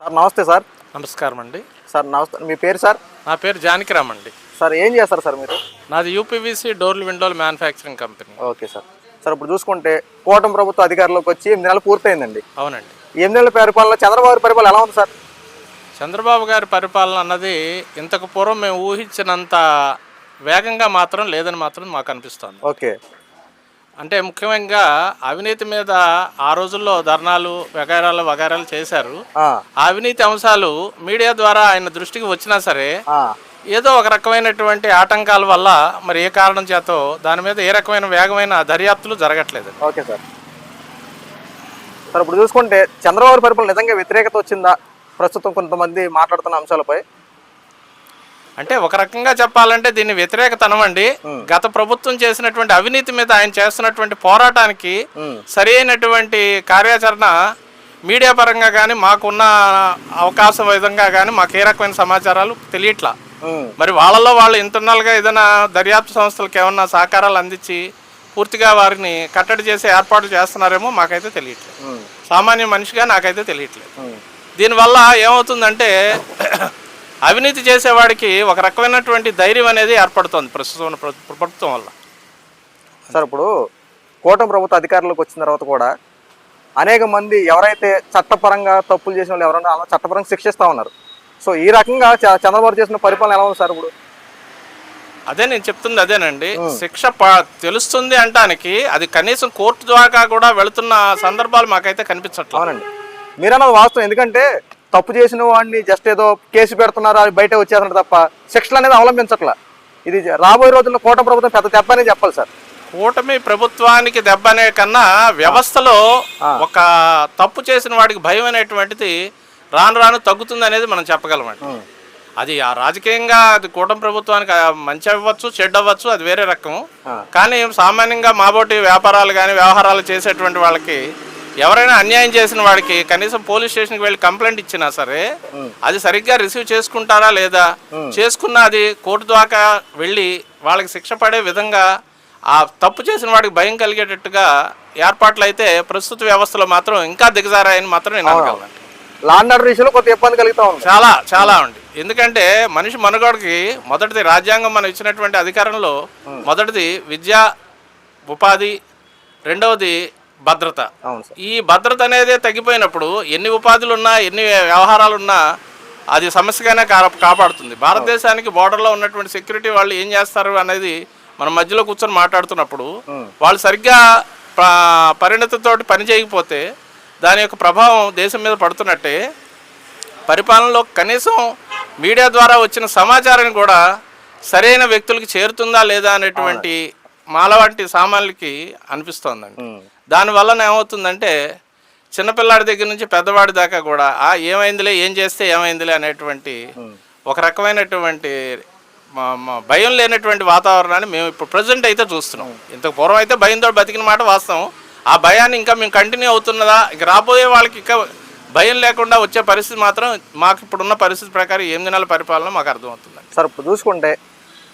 Sir నమస్తే sir. నమస్కారం అండి. సార్ నమస్తే. మీ పేరు సార్? నా పేరు జానకిరామ్ అండి. సార్ ఏం చేస్తారు సార్ మీరు? నాది యూపీవీసీ డోర్లు విండోలు manufacturing company. Okay sir. Sir ఇప్పుడు చూసుకుంటే కూటమి ప్రభుత్వ అధికారంలోకి వచ్చి ఎనిమిది నెలలు పూర్తయిందండి. అవునండి. ఎనిమిది నెలల పరిపాలన చంద్రబాబు పరిపాలన ఎలా ఉంది సార్? చంద్రబాబు గారి పరిపాలన అన్నది ఇంతకు పూర్వం మేము ఊహించినంత వేగంగా మాత్రం లేదని మాత్రం మాకు అనిపిస్తుంది. ఓకే. అంటే ముఖ్యంగా అవినీతి మీద ఆ రోజుల్లో ధర్నాలు వగైరాలు వగైరాలు చేశారు. అవినీతి అంశాలు మీడియా ద్వారా ఆయన దృష్టికి వచ్చినా సరే ఏదో ఒక రకమైనటువంటి ఆటంకాల వల్ల మరి ఏ కారణం చేతో దాని మీద ఏ రకమైన వేగమైన దర్యాప్తులు జరగట్లేదు. Okay sir. సార్ ఇప్పుడు చూసుకుంటే చంద్రబాబు పరిపాలన నిజంగా వ్యతిరేకత వచ్చిందా? ప్రస్తుతం కొంతమంది మాట్లాడుతున్న అంశాలపై. అంటే ఒక రకంగా చెప్పాలంటే దీన్ని వ్యతిరేకతనం అండి. గత ప్రభుత్వం చేసినటువంటి అవినీతి మీద ఆయన చేస్తున్నటువంటి పోరాటానికి ఉమ్, సరి అయినటువంటి కార్యాచరణ మీడియా పరంగా కానీ మాకున్న అవకాశం విధంగా కానీ మాకు ఏ రకమైన సమాచారాలు తెలియట్లా. మరి వాళ్ళలో వాళ్ళు ఇంటర్నల్గా ఏదైనా దర్యాప్తు సంస్థలకు ఏమన్నా సహకారాలు అందించి పూర్తిగా వారిని కట్టడి చేసే ఏర్పాట్లు చేస్తున్నారేమో మాకైతే తెలియట్లేదు. సామాన్య మనిషిగా నాకైతే తెలియట్లేదు. దీనివల్ల ఏమవుతుందంటే అవినీతి చేసేవాడికి ఒక రకమైనటువంటి ధైర్యం అనేది ఏర్పడుతుంది ప్రస్తుతం ప్రభుత్వం వల్ల. సార్ ఇప్పుడు కూటమి ప్రభుత్వ అధికారంలోకి వచ్చిన తర్వాత కూడా అనేక మంది ఎవరైతే చట్టపరంగా తప్పులు చేసిన వాళ్ళు ఎవరైనా అలా చట్టపరంగా శిక్షిస్తా ఉన్నారు. సో ఈ రకంగా చంద్రబాబు చేసిన పరిపాలన ఎలా ఉంది సార్ ఇప్పుడు? అదే నేను చెప్తుంది అదేనండి. శిక్ష తెలుస్తుంది అంటానికి అది కనీసం కోర్టు ద్వారా కూడా వెళుతున్న సందర్భాలు మాకైతే కనిపించట్లేదు అవునండి. మీరన్నది వాస్తవం. ఎందుకంటే తప్పు చేసిన వాడిని జస్ట్ ఏదో కేసు పెడుతున్నారు అది బయట వచ్చేస్తున్నారు తప్ప శిక్షలు అనేది అవలంబించట్లా. ఇది రాబోయే రోజుల్లో కూటమి ప్రభుత్వం పెద్ద దెబ్బ అనేది చెప్పాలి సార్. కూటమి ప్రభుత్వానికి దెబ్బ అనే కన్నా వ్యవస్థలో ఒక తప్పు చేసిన వాడికి భయం అనేటువంటిది రాను రాను తగ్గుతుంది అనేది మనం చెప్పగలమండి. అది ఆ రాజకీయంగా అది కూటమి ప్రభుత్వానికి మంచి అవ్వచ్చు చెడ్డ అవ్వచ్చు అది వేరే రకం. కానీ సామాన్యంగా మాబోటి వ్యాపారాలు కానీ వ్యవహారాలు చేసేటువంటి వాళ్ళకి ఎవరైనా అన్యాయం చేసిన వాడికి కనీసం పోలీస్ స్టేషన్కి వెళ్ళి కంప్లైంట్ ఇచ్చినా సరే అది సరిగ్గా రిసీవ్ చేసుకుంటారా లేదా? చేసుకున్న అది కోర్టు దాకా వెళ్ళి వాళ్ళకి శిక్ష పడే విధంగా ఆ తప్పు చేసిన వాడికి భయం కలిగేటట్టుగా ఏర్పాట్లు అయితే ప్రస్తుత వ్యవస్థలో మాత్రం ఇంకా దిగజారాయని మాత్రం నేను అనగలను లాండ్ ఆర్డర్ విషయంలో కొంత ఇబ్బంది కలుగుతా ఉంది. చాలా చాలా ఉంది. ఎందుకంటే మనిషి మనుగడకి మొదటిది రాజ్యాంగం మనం ఇచ్చినటువంటి అధికారంలో మొదటిది విద్య ఉపాధి రెండవది భద్రత. అవును సార్. ఈ భద్రత అనేది తగ్గిపోయినప్పుడు ఎన్ని ఉపాధులు ఉన్నా ఎన్ని వ్యవహారాలు ఉన్నా అది సమస్యగానే కా- కాపాడుతుంది. భారతదేశానికి బోర్డర్లో ఉన్నటువంటి సెక్యూరిటీ వాళ్ళు ఏం చేస్తారు అనేది మనం మధ్యలో కూర్చొని మాట్లాడుతున్నప్పుడు వాళ్ళు సరిగ్గా ప- పరిణతితోటి పని చేయకపోతే దాని యొక్క ప్రభావం దేశం మీద పడుతున్నట్టే పరిపాలనలో కనీసం మీడియా ద్వారా వచ్చిన సమాచారాన్ని కూడా సరైన వ్యక్తులకి చేరుతుందా లేదా అనేటువంటి మాల వంటి సామాన్లకి అనిపిస్తోందండి. దానివల్ల ఏమవుతుందంటే చిన్నపిల్లాడి దగ్గర నుంచి పెద్దవాడి దాకా కూడా ఆ ఏమైందిలే ఏం చేస్తే ఏమైందిలే అనేటువంటి ఒక రకమైనటువంటి భయం లేనటువంటి వాతావరణాన్ని మేము ఇప్పుడు ప్రజెంట్ అయితే చూస్తున్నాం. ఇంతకు పూర్వం అయితే భయంతో బతికిన మాట వాస్తవం. ఆ భయాన్ని ఇంకా మేము కంటిన్యూ అవుతున్నదా ఇక రాబోయే వాళ్ళకి ఇంకా భయం లేకుండా వచ్చే పరిస్థితి మాత్రం మాకు ఇప్పుడున్న పరిస్థితి ప్రకారం ఎనిమిది నెలల పరిపాలన మాకు అర్థమవుతుంది సార్ ఇప్పుడు చూసుకుంటే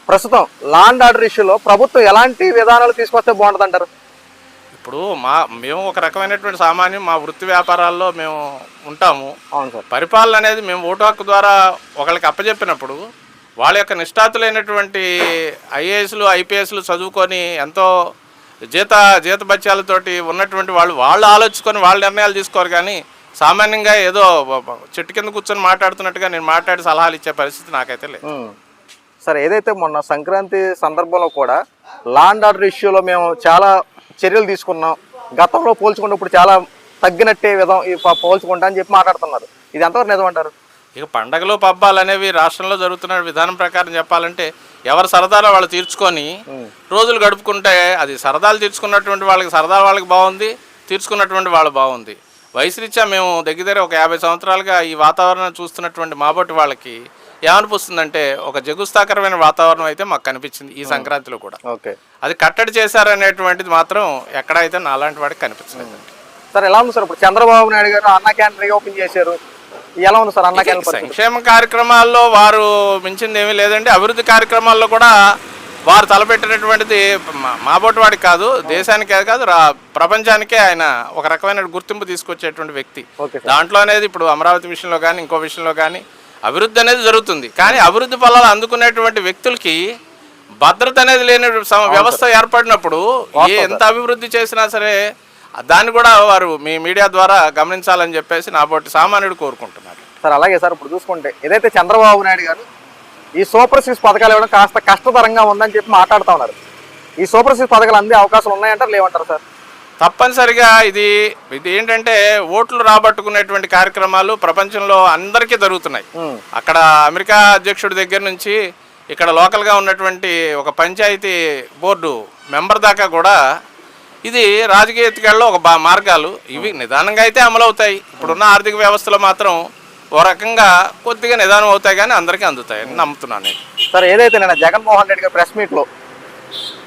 ప్రస్తుతం లాండ్ ఆర్డర్ ఇష్యూలో ప్రభుత్వం ఎలాంటి విధానాలు తీసుకొస్తే బాగుంటుంది అంటారు ఇప్పుడు మా మేము ఒక రకమైనటువంటి సామాన్యం మా వృత్తి వ్యాపారాల్లో మేము ఉంటాము. అవును సార్. పరిపాలన అనేది మేము ఓటు హక్కు ద్వారా ఒకళ్ళకి అప్పచెప్పినప్పుడు వాళ్ళ యొక్క నిష్ఠాతులైనటువంటి ఐఏఎస్లు ఐపీఎస్లు చదువుకొని ఎంతో జీత జీతభత్యాలతోటి ఉన్నటువంటి వాళ్ళు వాళ్ళు ఆలోచించుకొని వాళ్ళ నిర్ణయాలు తీసుకోరు కానీ సామాన్యంగా ఏదో చెట్టు కింద కూర్చొని మాట్లాడుతున్నట్టుగా నేను మాట్లాడి సలహాలు ఇచ్చే పరిస్థితి నాకైతే లేదు. సార్ ఏదైతే మొన్న సంక్రాంతి సందర్భంలో కూడా లాండ్ ఆర్డర్ ఇష్యూలో మేము చాలా చర్యలు తీసుకున్నాం. గతంలో పోల్చుకుంటే ఇప్పుడు చాలా తగ్గినట్టే విధం పోల్చుకుంటా అని చెప్పి మాట్లాడుతున్నారు. ఇది ఎంతవరకు నిజం అంటారు ఇక పండగలు పబ్బాలు అనేవి రాష్ట్రంలో జరుగుతున్న విధానం ప్రకారం చెప్పాలంటే ఎవరు సరదాలో వాళ్ళు తీర్చుకొని రోజులు గడుపుకుంటే అది సరదాలు తీర్చుకున్నటువంటి వాళ్ళకి సరదా వాళ్ళకి బాగుంది తీర్చుకున్నటువంటి వాళ్ళు బాగుంది. వయసు రీత్యా మేము దగ్గర దగ్గర ఒక యాభై సంవత్సరాలుగా ఈ వాతావరణం చూస్తున్నటువంటి మాబోటి వాళ్ళకి ఏమనిపిస్తుందంటే ఒక జగుస్తాకరమైన వాతావరణం అయితే మాకు కనిపించింది ఈ సంక్రాంతిలో కూడా. ఓకే. అది కట్టడి చేశారనేటువంటిది మాత్రం ఎక్కడైతే నాలాంటి వాడికి కనిపించలేదు. సార్ ఎలా ఉంది సార్? ఇప్పుడు చంద్రబాబు నాయుడు గారు అన్న క్యాంటీన్ ఓపెన్ చేశారు. ఎలా ఉంది సార్ అన్న క్యాంటీన్? సంక్షేమ కార్యక్రమాల్లో వారు మించింది ఏమీ లేదండి. అభివృద్ధి కార్యక్రమాల్లో కూడా వారు తలపెట్టినటువంటిది మా- మాబోటి వాడికి కాదు దేశానికే కాదు ప్రపంచానికే ఆయన ఒక రకమైన గుర్తింపు తీసుకొచ్చేటువంటి వ్యక్తి. దాంట్లో అనేది ఇప్పుడు అమరావతి విషయంలో కానీ ఇంకో విషయంలో కానీ అభివృద్ధి అనేది జరుగుతుంది. కానీ అభివృద్ధి ఫలాలు అందుకునేటువంటి వ్యక్తులకి భద్రత అనేది లేని సమ- వ్యవస్థ ఏర్పడినప్పుడు ఏ ఎంత అభివృద్ధి చేసినా సరే దాన్ని కూడా వారు మీ మీడియా ద్వారా గమనించాలని చెప్పేసి నా బోటి సామాన్యుడు కోరుకుంటున్నారు సార్ అలాగే సార్ ఇప్పుడు చూసుకుంటే ఏదైతే చంద్రబాబు నాయుడు గారు ఈ సూపర్ సిక్స్ పథకాలు ఇవ్వడం కాస్త కష్టతరంగా ఉందని చెప్పి మాట్లాడుతూ ఉన్నారు. ఈ సూపర్ సిక్స్ పథకాలు అందే అవకాశం ఉన్నాయంటారు లేవంటారు సార్? తప్పనిసరిగా ఇది ఇది ఏంటంటే ఓట్లు రాబట్టుకునేటువంటి కార్యక్రమాలు ప్రపంచంలో అందరికీ జరుగుతున్నాయి. అక్కడ అమెరికా అధ్యక్షుడి దగ్గర నుంచి ఇక్కడ లోకల్గా ఉన్నటువంటి ఒక పంచాయతీ బోర్డు మెంబర్ దాకా కూడా ఇది రాజకీయ ఎత్తుకెళ్ళలో ఒక బా మార్గాలు. ఇవి నిదానంగా అయితే అమలవుతాయి. ఇప్పుడున్న ఆర్థిక వ్యవస్థలో మాత్రం ఓ రకంగా కొద్దిగా నిదానం అవుతాయి కానీ అందరికీ అందుతాయి అని నమ్ముతున్నాను నేను. సార్ ఏదైతే నేను జగన్మోహన్ రెడ్డి గారి ప్రెస్ మీట్లో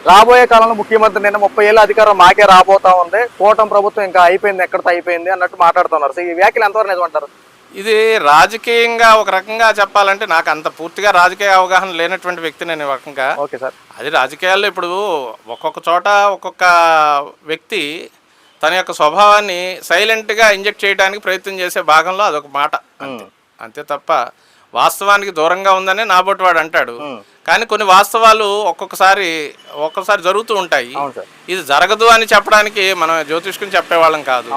రాబోయే కాలంలో ముఖ్యమంత్రి నేను ముప్పై ఏళ్ళ అధికారం మాకే రాబోతా ఉంది. కూటమి ప్రభుత్వం ఇంకా అయిపోయింది ఎక్కడితో అయిపోయింది అన్నట్టు మాట్లాడుతున్నారు. సో ఈ వ్యాఖ్యలు ఎంతవరకు నిజమంటారు ఇది రాజకీయంగా ఒక రకంగా చెప్పాలంటే నాకు అంత పూర్తిగా రాజకీయ అవగాహన లేనటువంటి వ్యక్తి నేను రకంగా ఓకే సార్. అది రాజకీయాల్లో ఇప్పుడు ఒక్కొక్క చోట ఒక్కొక్క వ్యక్తి తన యొక్క స్వభావాన్ని సైలెంట్గా ఇంజెక్ట్ చేయడానికి ప్రయత్నం చేసే భాగంలో అదొక మాట అంతే. అంతే తప్ప వాస్తవానికి దూరంగా ఉందని నాబోటి వాడు అంటాడు. కానీ కొన్ని వాస్తవాలు ఒక్కొక్కసారి ఒక్కొక్కసారి జరుగుతూ ఉంటాయి. ఇది జరగదు అని చెప్పడానికి మనం జ్యోతిష్కుని చెప్పేవాళ్ళం కాదు.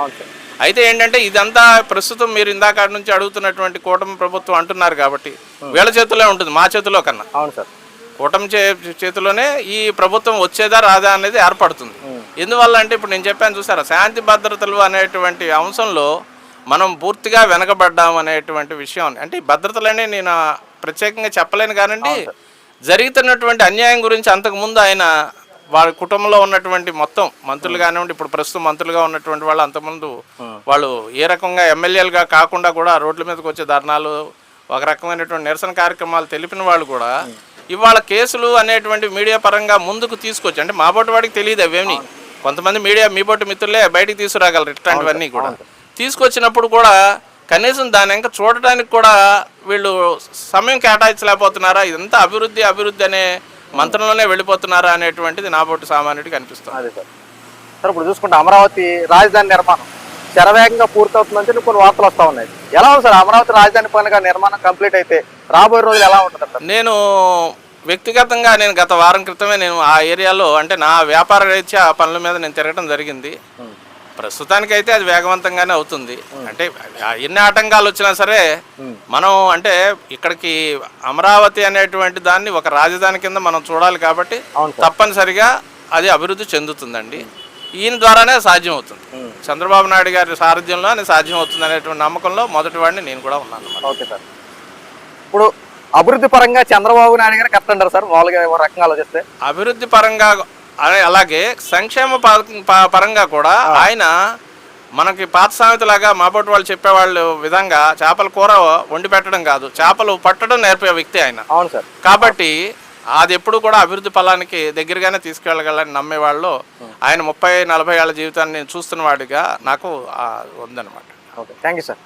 అయితే ఏంటంటే ఇదంతా ప్రస్తుతం మీరు ఇందాక నుంచి అడుగుతున్నటువంటి కూటమి ప్రభుత్వం అంటున్నారు కాబట్టి వీళ్ళ చేతుల్లో ఉంటుంది మా చేతిలో కన్నా. అవును సార్. కూటమి చే చేతిలోనే ఈ ప్రభుత్వం వచ్చేదా రాదా అనేది ఏర్పడుతుంది. ఎందువల్ల అంటే ఇప్పుడు నేను చెప్పాను చూసారా శాంతి భద్రతలు అనేటువంటి అంశంలో మనం పూర్తిగా వెనకబడ్డాం అనేటువంటి విషయం. అంటే ఈ భద్రతలనే నేను ప్రత్యేకంగా చెప్పలేను కానండి. జరుగుతున్నటువంటి అన్యాయం గురించి అంతకుముందు ఆయన వాళ్ళ కుటుంబంలో ఉన్నటువంటి మొత్తం మంత్రులు కానివ్వండి ఇప్పుడు ప్రస్తుతం మంత్రులుగా ఉన్నటువంటి వాళ్ళు అంతకుముందు వాళ్ళు ఏ రకంగా ఎమ్మెల్యేలుగా కాకుండా కూడా రోడ్ల మీదకి వచ్చే ధర్నాలు ఒక రకమైనటువంటి నిరసన కార్యక్రమాలు తెలిపిన వాళ్ళు కూడా ఇవాళ కేసులు అనేటువంటి మీడియా పరంగా ముందుకు తీసుకొచ్చి అంటే మా బోటి వాడికి తెలియదు అవేమి కొంతమంది మీడియా మీ బోటి మిత్రులే బయటికి తీసుకురాగలరు ఇట్లాంటివన్నీ కూడా. తీసుకొచ్చినప్పుడు కూడా కనీసం దాని ఇంకా చూడటానికి కూడా వీళ్ళు సమయం కేటాయించలేకపోతున్నారా? ఇదంతా అభివృద్ధి అభివృద్ధి అనే మంత్రంలోనే వెళ్ళిపోతున్నారా అనేటువంటిది నా బోటి సామాన్యుడికి అనిపిస్తుంది. అదే సార్. సార్ ఇప్పుడు చూసుకుంటే అమరావతి రాజధాని నిర్మాణం శరవేగంగా పూర్తవుతుందని కొన్ని వార్తలు వస్తూ ఉన్నాయి. ఎలా ఉంది సార్ అమరావతి రాజధాని పనులుగా నిర్మాణం కంప్లీట్ అయితే? రాబోయే రోజులు ఎలా ఉంటుంది సార్? నేను వ్యక్తిగతంగా నేను గత వారం క్రితమే నేను ఆ ఏరియాలో అంటే నా వ్యాపార రీత్యా ఆ పనుల మీద నేను తిరగడం జరిగింది. ప్రస్తుతానికైతే అది వేగవంతంగానే అవుతుంది. అంటే ఎన్ని ఆటంకాలు వచ్చినా సరే మనం అంటే ఇక్కడికి అమరావతి అనేటువంటి దాన్ని ఒక రాజధాని కింద మనం చూడాలి కాబట్టి. తప్పనిసరిగా అది అభివృద్ధి చెందుతుందండి. ఈయన ద్వారానే సాధ్యం అవుతుంది చంద్రబాబు నాయుడు గారి సారథ్యంలో అది సాధ్యం అవుతుంది అనేటువంటి నమ్మకంలో మొదటి వాడిని నేను కూడా ఉన్నాను. Okay sir. ఇప్పుడు అభివృద్ధి పరంగా చంద్రబాబు నాయుడు గారు కరెక్ట్ అంటారు సార్ మామూలుగా రకంగా ఆలోచిస్తే. అభివృద్ధి పరంగా అలాగే సంక్షేమ పరంగా కూడా ఆయన మనకి పాత సామెతలాగా మాపోటి వాళ్ళు చెప్పేవాళ్ళు విధంగా చేపల కూర వండి పెట్టడం కాదు చేపలు పట్టడం నేర్పే వ్యక్తి ఆయన. అవును సార్. కాబట్టి అది ఎప్పుడు కూడా అభివృద్ధి ఫలానికి దగ్గరగానే తీసుకెళ్ళగలని నమ్మేవాళ్ళు. ఆయన ముప్పై నలభై ఏళ్ళ జీవితాన్ని చూస్తున్న వాడిగా నాకు ఉందన్నమాట. Okay thank you sir